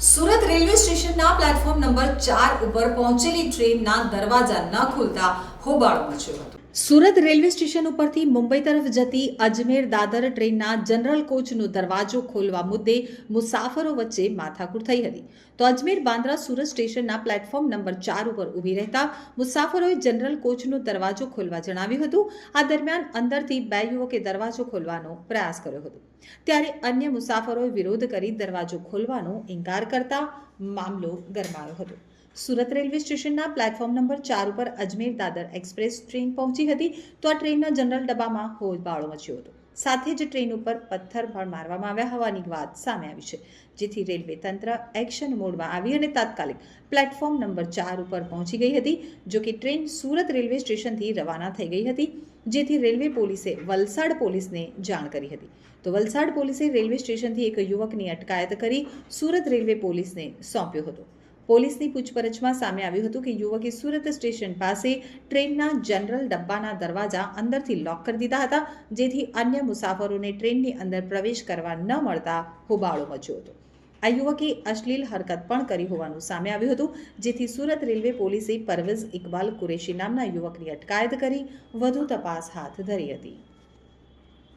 Surat railway સ્ટેશનના platform number ચાર ઉપર પહોંચેલી ટ્રેનના દરવાજા ન ખુલતા હોબાળો મચ્યો હતો. સુરત રેલવે સ્ટેશન ઉપરથી મુંબઈ તરફ જતી અજમેર દાદર ટ્રેનના જનરલ કોચનો દરવાજો ખોલવા મુદ્દે મુસાફરો વચ્ચે માથાકૂટ થઈ હતી. તો અજમેર બાંદ્રા સુરત સ્ટેશનના પ્લેટફોર્મ નંબર ચાર ઉપર ઊભી રહેતા મુસાફરોએ જનરલ કોચનો દરવાજો ખોલવા જણાવ્યું હતું. આ દરમિયાન અંદરથી બે યુવકે દરવાજો ખોલવાનો પ્રયાસ કર્યો હતો. ત્યારે અન્ય મુસાફરોએ વિરોધ કરી દરવાજો ખોલવાનો ઇનકાર કરતા મામલો ગરમાયો હતો. સુરત રેલવે સ્ટેશનના પ્લેટફોર્મ નંબર ચાર ઉપર અજમેર દાદર એક્સપ્રેસ ટ્રેન પહોંચી હતી તો આ ટ્રેનના જનરલ ડબ્બામાં હોબાળો મચ્યો હતો. સાથે જ ટ્રેન ઉપર પથ્થર પણ મારવામાં આવ્યા હોવાની વાત સામે આવી છે, જેથી રેલવે તંત્ર એક્શન મોડમાં આવી અને તાત્કાલિક પ્લેટફોર્મ નંબર ચાર ઉપર પહોંચી ગઈ હતી, જો કે ટ્રેન સુરત રેલવે સ્ટેશનથી રવાના થઈ ગઈ હતી. જેથી રેલવે પોલીસે વલસાડ પોલીસને જાણ કરી હતી. તો વલસાડ પોલીસે રેલવે સ્ટેશનથી એક યુવકની અટકાયત કરી સુરત રેલવે પોલીસને સોંપ્યો હતો. પોલીસની પૂછપરછમાં સામે આવ્યું હતું કે યુવકે સુરત સ્ટેશન પાસે ટ્રેનના જનરલ ડબ્બાના દરવાજા અંદરથી લોક કરી દીધા હતા, જેથી અન્ય મુસાફરોને ટ્રેનની અંદર પ્રવેશ કરવા ન મળતા હોબાળો મચ્યો હતો. આ યુવકે અશ્લીલ હરકત પણ કરી હોવાનું સામે આવ્યું હતું, જેથી સુરત રેલવે પોલીસે પરવેઝ ઇકબાલ કુરેશી નામના યુવકની અટકાયત કરી, વધુ તપાસ હાથ ધરી હતી.